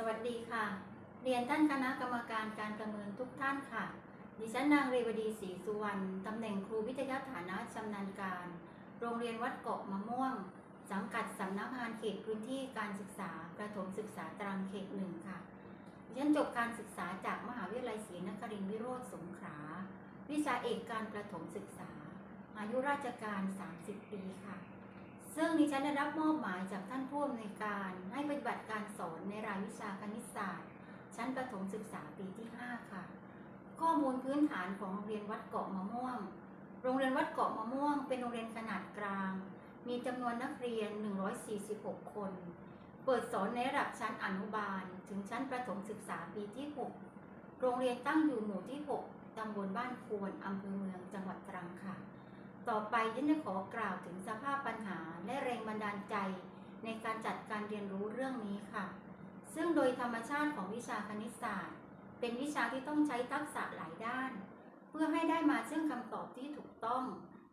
สวัสดีค่ะ เรียนท่านคณะกรรมการการประเมินทุกท่านค่ะ ดิฉันนางเรวดีศรีสุวรรณตำแหน่งครูวิทยาฐานะชำนาญการ โรงเรียนวัดเกาะมะม่วง สังกัดสำนักงานเขตพื้นที่การศึกษาประถมศึกษาตรังเขตหนึ่งค่ะ ดิฉันจบการศึกษาจากมหาวิทยาลัยศรีนครินทร์วิโรธสงขลา วิชาเอกการประถมศึกษา อายุราชการ 30 ปีค่ะ ซึ่งดิฉันได้รับมอบหมายจากท่านผู้อำนวยการให้ปฏิบัติการสอนในรายวิชาคณิตศาสตร์ ชั้นประถมศึกษาปีที่ 5 ค่ะ ข้อมูลพื้นฐานของโรงเรียนวัดเกาะมะม่วง โรงเรียนวัดเกาะมะม่วง เป็นโรงเรียนขนาดกลาง มีจำนวนนักเรียน 146 คน เปิดสอนในระดับชั้นอนุบาล ถึงชั้นประถมศึกษาปีที่ 6 โรงเรียนตั้งอยู่หมู่ที่ 6ตำบลบ้านควรอำเภอเมืองจังหวัดตรังค่ะ ต่อไปฉันจะขอกล่าวถึงสภาพปัญหาและแรงบันดาลใจ ในการจัดการเรียนรู้เรื่องนี้ค่ะ ซึ่งโดยธรรมชาติของวิชาคณิตศาสตร์ เป็นวิชาที่ต้องใช้ทักษะหลายด้าน เพื่อให้ได้มาซึ่งคำตอบที่ถูกต้อง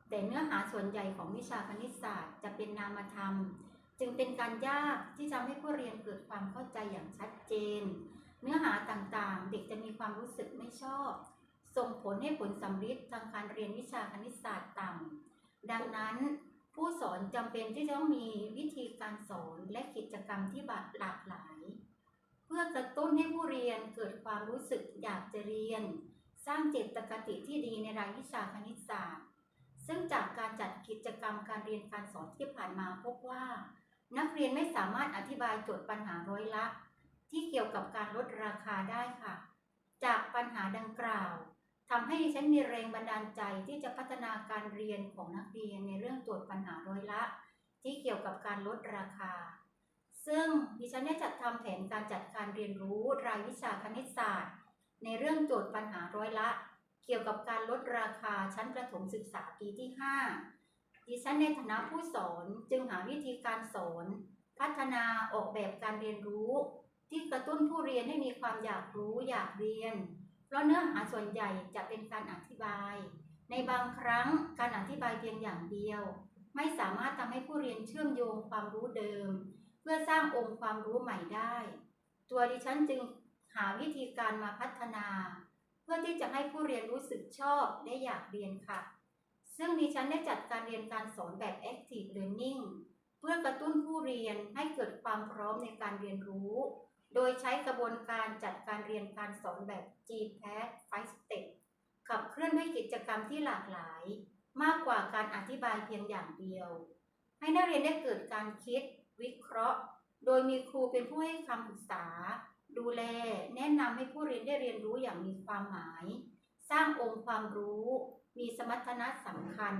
แต่เนื้อหาส่วนใหญ่ของวิชาคณิตศาสตร์ จะเป็นนามธรรม จึงเป็นการยากที่ทำให้ผู้เรียนเกิดความเข้าใจอย่างชัดเจน เนื้อหาต่างๆ เด็กจะมีความรู้สึกไม่ชอบ ส่งผลให้ผลสำลิดทางการเรียนวิชาคณิตศาสตร์ต่ำ ดังนั้นผู้สอนจำเป็นที่จะต้องมีวิธีการสอนและกิจกรรมที่หลากหลาย เพื่อกระตุ้นให้ผู้เรียนเกิดความรู้สึกอยากจะเรียน สร้างเจตคติที่ดีในรายวิชาคณิตศาสตร์ ซึ่งจากการจัดกิจกรรมการเรียนการสอนที่ผ่านมาพบว่า นักเรียนไม่สามารถอธิบายโจทย์ปัญหาร้อยละ ที่เกี่ยวกับการลดราคาได้ค่ะ จากปัญหาดังกล่าว ทำให้ฉันมีแรงบันดาลใจที่จะพัฒนาการเรียนของนักเรียนในเรื่องตรวจปัญหาร้อยละ ที่เกี่ยวกับการลดราคา ซึ่งดิฉันได้จัดทำแผนการจัดการเรียนรู้รายวิชาคณิตศาสตร์ ในเรื่องโจทย์ปัญหาร้อยละ เกี่ยวกับการลดราคาชั้นประถมศึกษาปีที่ 5 ดิฉันในฐานะผู้สอนจึงหาวิธีการสอน พัฒนาออกแบบการเรียนรู้ ที่กระตุ้นผู้เรียนให้มีความอยากรู้อยากเรียน ราะเนื้อหาส่วนใหญ่จะเป็นการอธิบาย ในบางครั้งการอธิบายเพียงอย่างเดียว ไม่สามารถทำให้ผู้เรียนเชื่อมโยงความรู้เดิม เพื่อสร้างองค์ความรู้ใหม่ได้ ตัวดิฉันจึงหาวิธีการมาพัฒนา เพื่อที่จะให้ผู้เรียนรู้สึกชอบและอยากเรียนค่ะ ซึ่งดิฉันได้จัดการเรียนการสอนแบบ active learning เพื่อกระตุ้นผู้เรียนให้เกิดความพร้อมในการเรียนรู้ โดยใช้กระบวนการจัดการเรียนการสอนแบบ GPAD 5 Step ขับเคลื่อนด้วยกิจกรรมที่หลากหลาย มากกว่าการอธิบายเพียงอย่างเดียว ให้นักเรียนได้เกิดการคิด วิเคราะห์ โดยมีครูเป็นผู้ให้คำปรึกษา ดูแล แนะนำให้ผู้เรียนได้เรียนรู้อย่างมีความหมาย สร้างองค์ความรู้ มีสมรรถนะสำคัญ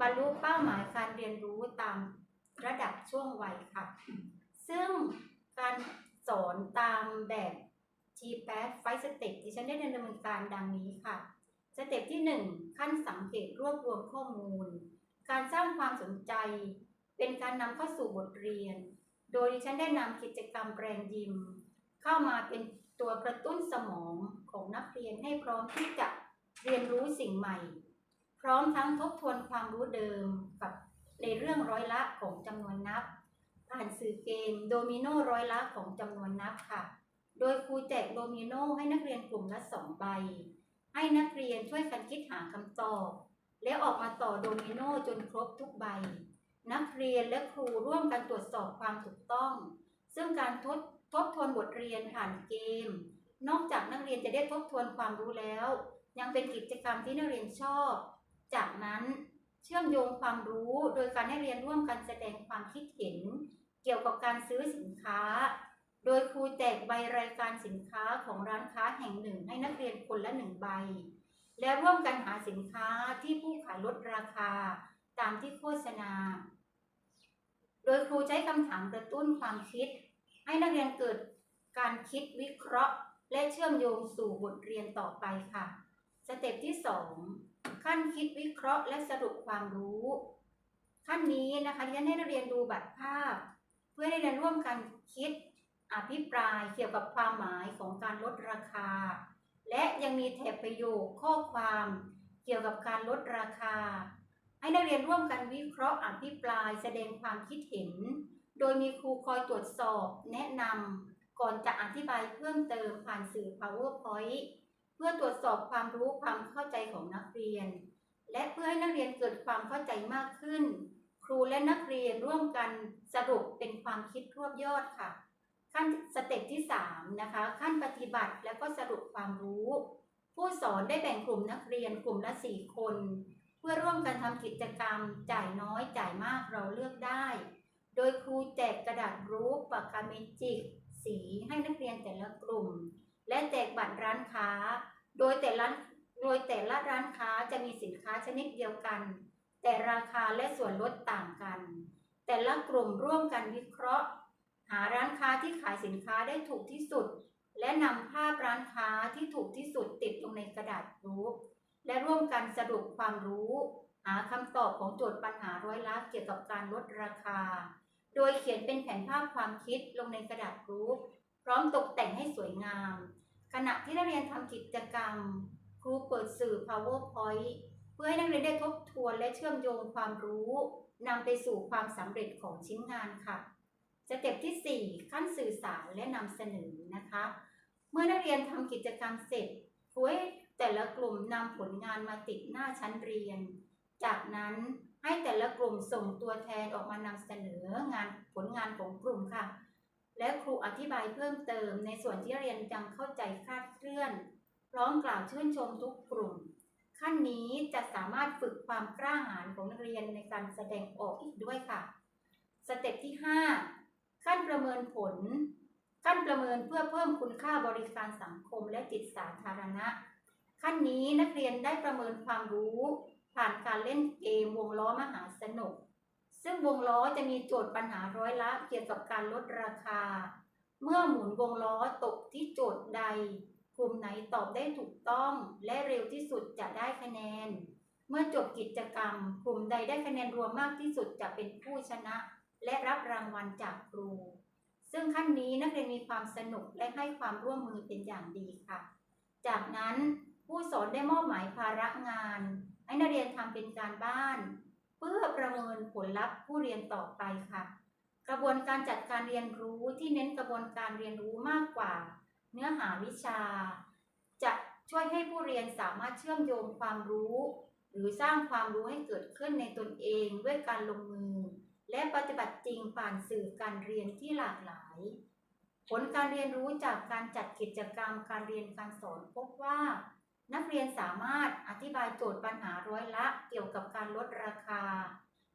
บรรลุเป้าหมายการเรียนรู้ตามระดับช่วงวัยค่ะ ซึ่งการ สอนตามแบบ G8 5 Step ที่ฉันได้ดำเนินการดังนี้ค่ะ สเต็ปที่ 1 ขั้นสังเกตรวบรวมข้อมูล การสร้างความสนใจ เป็นการนำเข้าสู่บทเรียน โดยดิฉันได้นำกิจกรรมแปลงยิม เข้ามาเป็นตัวกระตุ้นสมองของนักเรียนให้พร้อมที่จะเรียนรู้สิ่งใหม่ พร้อมทั้งทบทวนความรู้เดิมกับในเรื่องร้อยละของจำนวนนับ ผ่านสื่อเกมโดมิโนร้อยละของจำนวนนับค่ะ โดยครูแจกโดมิโนให้นักเรียนกลุ่มละสองใบ ให้นักเรียนช่วยกันคิดหาคำตอบ แล้วออกมาต่อโดมิโนจนครบทุกใบ นักเรียนและครูร่วมกันตรวจสอบความถูกต้อง ซึ่งการทบทบทวนบทเรียนผ่านเกม นอกจากนักเรียนจะได้ทบทวนความรู้แล้ว ยังเป็นกิจกรรมที่นักเรียนชอบ จากนั้นเชื่อมโยงความรู้โดยการให้เรียนร่วมกันแสดงความคิดเห็น กี่ยวกับการซื้อสินค้า โดยครูแจกใบรายการสินค้าของร้านค้าแห่งหนึ่งให้นักเรียนคนละหนึ่งใบ และร่วมกันหาสินค้าที่ผู้ขายลดราคาตามที่โฆษณา โดยครูใช้คำถามกระตุ้นความคิด ให้นักเรียนเกิดการคิดวิเคราะห์ และเชื่อมโยงสู่บทเรียนต่อไปค่ะ สเต็ปที่ 2 ขั้นคิดวิเคราะห์และสรุปความรู้ ขั้นนี้นะคะที่ฉันให้นักเรียนดูบัตรภาพ เพื่อให้นักเรียนร่วมกันคิดอภิปรายเกี่ยวกับความหมายของการลดราคา และยังมีแถบประโยคข้อความเกี่ยวกับการลดราคา ให้นักเรียนร่วมกันวิเคราะห์อภิปรายแสดงความคิดเห็น โดยมีครูคอยตรวจสอบแนะนำก่อนจะอธิบายเพิ่มเติมผ่านสื่อ PowerPoint เพื่อตรวจสอบความรู้ความเข้าใจของนักเรียน และเพื่อให้นักเรียนเกิดความเข้าใจมากขึ้น รูและนักเรียนร่วมกันสรุปเป็นความคิดรวบยอดค่ะ ขั้นสเต็ปที่ 3 นะคะ ขั้นปฏิบัติแล้วก็สรุปความรู้ ผู้สอนได้แบ่งกลุ่มนักเรียนกลุ่มละ 4 คน เพื่อร่วมกันทำกิจกรรม จ่ายน้อยจ่ายมากเราเลือกได้ โดยครูแจกกระดาษรูปปากกาเมจิก สีให้นักเรียนแต่ละกลุ่ม และแจกบัตรร้านค้า โดยแต่ละโดยแต่ละร้านค้าจะมีสินค้าชนิดเดียวกัน แต่ราคาและส่วนลดต่างกัน แต่ละกลุ่มร่วมกันวิเคราะห์ หาร้านค้าที่ขายสินค้าได้ถูกที่สุด และนำภาพร้านค้าที่ถูกที่สุดติดลงในกระดาษรูปและร่วมกันสรุปความรู้ หาคำตอบของโจทย์ปัญหาร้อยละเกี่ยวกับการลดราคา โดยเขียนเป็นแผนภาพความคิดลงในกระดาษรูปพร้อมตกแต่งให้สวยงาม ขณะที่นักเรียนทำกิจกรรม ครูเปิดสื่อ PowerPoint พื่อให้นักเรียนได้ทบทวนและเชื่อมโยงความรู้นำไปสู่ความสำเร็จของชิ้นงานค่ะ สเต็ปที่ 4 ขั้นสื่อสารและนำเสนอนะคะ เมื่อนักเรียนทำกิจกรรมเสร็จครูให้แต่ละกลุ่มนำผลงานมาติดหน้าชั้นเรียน จากนั้นให้แต่ละกลุ่มส่งตัวแทนออกมานำเสนองานผลงานของกลุ่มค่ะ และครูอธิบายเพิ่มเติมในส่วนที่เรียนยังเข้าใจคลาดเคลื่อน พร้อมกล่าวชื่นชมทุกกลุ่ม ขั้นนี้จะสามารถฝึกความกล้าหาญของนักเรียนในการแสดงออกอีกด้วยค่ะ สเต็ปที่ 5 ขั้นประเมินผล ขั้นประเมินเพื่อเพิ่มคุณค่าบริการสังคมและจิตสาธารณะ ขั้นนี้นักเรียนได้ประเมินความรู้ ผ่านการเล่นเกมวงล้อมหาสนุก ซึ่งวงล้อจะมีโจทย์ปัญหาร้อยละเกี่ยวกับการลดราคา เมื่อหมุนวงล้อตกที่โจทย์ใด กลุ่มไหนตอบได้ถูกต้องและเร็วที่สุดจะได้คะแนน เมื่อจบกิจกรรม กลุ่มใดได้คะแนนรวมมากที่สุดจะเป็นผู้ชนะ และรับรางวัลจากครู ซึ่งขั้นนี้นักเรียนมีความสนุกและให้ความร่วมมือเป็นอย่างดีค่ะ จากนั้นผู้สอนได้มอบหมายภาระงาน ให้นักเรียนทำเป็นการบ้าน เพื่อประเมินผลลัพธ์ผู้เรียนต่อไปค่ะ กระบวนการจัดการเรียนรู้ที่เน้นกระบวนการเรียนรู้มากกว่า เนื้อหาวิชา จะช่วยให้ผู้เรียนสามารถเชื่อมโยงความรู้ หรือสร้างความรู้ให้เกิดขึ้นในตนเองด้วยการลงมือ และปฏิบัติจริงผ่านสื่อการเรียนที่หลากหลาย ผลการเรียนรู้จากการจัดกิจกรรมการเรียนการสอนพบว่า นักเรียนสามารถอธิบายโจทย์ปัญหาร้อยละเกี่ยวกับการลดราคา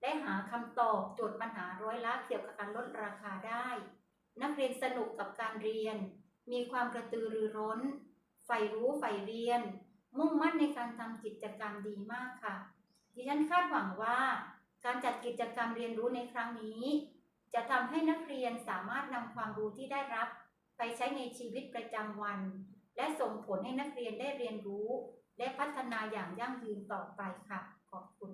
และหาคำตอบโจทย์ปัญหาร้อยละเกี่ยวกับการลดราคาได้ นักเรียนสนุกกับการเรียน มีความกระตือรือร้นใฝ่รู้ใฝ่เรียน มุ่งมั่นในการทำกิจกรรมดีมากค่ะ ดิฉันคาดหวังว่า การจัดกิจกรรมเรียนรู้ในครั้งนี้ จะทำให้นักเรียนสามารถนำความรู้ที่ได้รับ ไปใช้ในชีวิตประจำวัน และส่งผลให้นักเรียนได้เรียนรู้ และพัฒนาอย่างยั่งยืนต่อไปค่ะ ขอบคุณ